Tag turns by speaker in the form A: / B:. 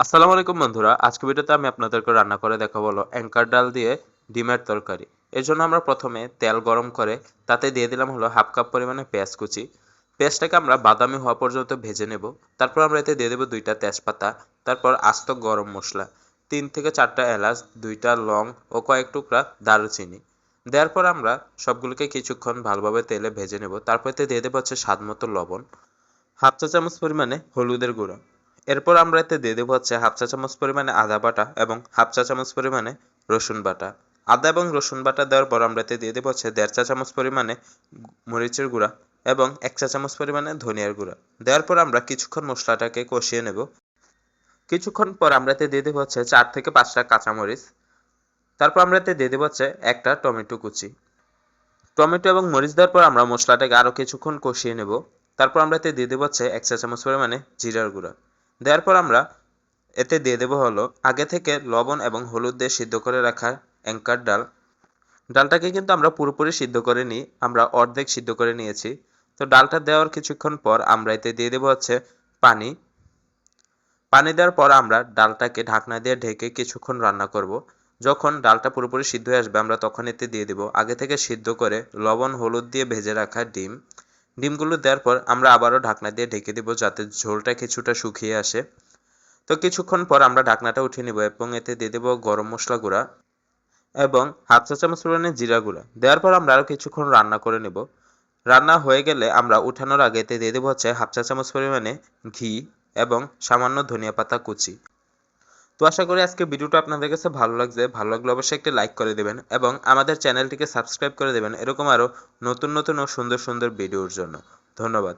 A: আসসালামু আলাইকুম বন্ধুরা আজকে ভিডিওতে আমি আপনাদেরকে রান্না করে দেখাবো হলো অ্যাঙ্কার ডাল দিয়ে ডিমের তরকারি। এর জন্য আমরা প্রথমে তেল গরম করে তাতে দিয়ে দিলাম হলো হাফ কাপ পরিমাণে পেঁয়াজ কুচি। পেঁয়াজটাকে আমরা বাদামি হওয়া পর্যন্ত ভেজে নেব। তারপর আমরা এতে দিয়ে দেবো দুইটা তেজপাতা, তারপর আস্ত গরম মশলা, তিন থেকে চারটা এলাচ, দুইটা লং ও কয়েক টুকরা দারুচিনি। দেওয়ার পর আমরা সবগুলোকে কিছুক্ষণ ভালোভাবে তেলে ভেজে নেব। তারপর এতে দিয়ে দেবো হচ্ছে স্বাদ মতো লবণ, হাফ চা চামচ পরিমাণে হলুদের গুঁড়ো। এরপর আমরা এতে দিয়ে দেবো হচ্ছে হাফ চা চামচ পরিমাণে আদা বাটা এবং হাফ চা চামচ পরিমাণে রসুন বাটা। আদা এবং রসুন বাটা দেওয়ার পর আমরা এতে দিয়ে দেবো হচ্ছে দেড় চা চামচ পরিমাণে মরিচের গুঁড়া এবং এক চা চামচ পরিমাণে ধনিয়ার গুঁড়া। দেওয়ার পর আমরা কিছুক্ষণ মশলাটাকে কষিয়ে নেব। কিছুক্ষণ পর আমরা এতে দিয়ে দেবো হচ্ছে চার থেকে পাঁচটা কাঁচামরিচ। তারপর আমরা এতে দিয়ে দেবো হচ্ছে একটা টমেটো কুচি। টমেটো এবং মরিচ দেওয়ার পর আমরা মশলাটাকে আরও কিছুক্ষণ কষিয়ে নেব। তারপর আমরা এতে দিয়ে দেবো হচ্ছে এক চা চামচ পরিমাণে জিরার গুঁড়া। দেওয়ার পর আমরা এতে দিয়ে দেবো হলো আগে থেকে লবণ এবং হলুদ দিয়ে সিদ্ধ করে রাখা অ্যাঙ্কার ডাল। ডালটাকে কিন্তু আমরা পুরোপুরি সিদ্ধ করে নিই, আমরা অর্ধেক সিদ্ধ করে নিয়েছি। তো ডালটা দেওয়ার কিছুক্ষণ পর আমরা এতে দিয়ে দেবো হচ্ছে পানি। পানি দেওয়ার পর আমরা ডালটাকে ঢাকনা দিয়ে ঢেকে কিছুক্ষণ রান্না করব। যখন ডালটা পুরোপুরি সিদ্ধ হয়ে আসবে, আমরা তখন এতে দিয়ে দেবো আগে থেকে সিদ্ধ করে লবণ, হলুদ দিয়ে ভেজে রাখা ডিম। ডিমগুলো দেওয়ার পর আমরা আবারও ঢাকনা দিয়ে ঢেকে দেবো যাতে ঝোলটা কিছুটা শুকিয়ে আসে। তো কিছুক্ষণ পর আমরা ঢাকনাটা উঠিয়ে নেব এবং এতে দিয়ে দেবো গরম মশলা গুঁড়া এবং হাফ চা চামচ পরিমাণে জিরা গুঁড়া। দেওয়ার পর আমরা আরও কিছুক্ষণ রান্না করে নেব। রান্না হয়ে গেলে আমরা উঠানোর আগে এতে দিয়ে দেবো হচ্ছে হাফ চা চামচ পরিমাণে ঘি এবং সামান্য ধনিয়া পাতা কুচি। তো আশা করি আজকে ভিডিওটা আপনাদের কাছে ভালো লাগছে। ভালো লাগলে অবশ্যই একটি লাইক করে দেবেন এবং আমাদের চ্যানেলটিকে সাবস্ক্রাইব করে দেবেন। এরকম আরও নতুন নতুন ও সুন্দর সুন্দর ভিডিওর জন্য। ধন্যবাদ।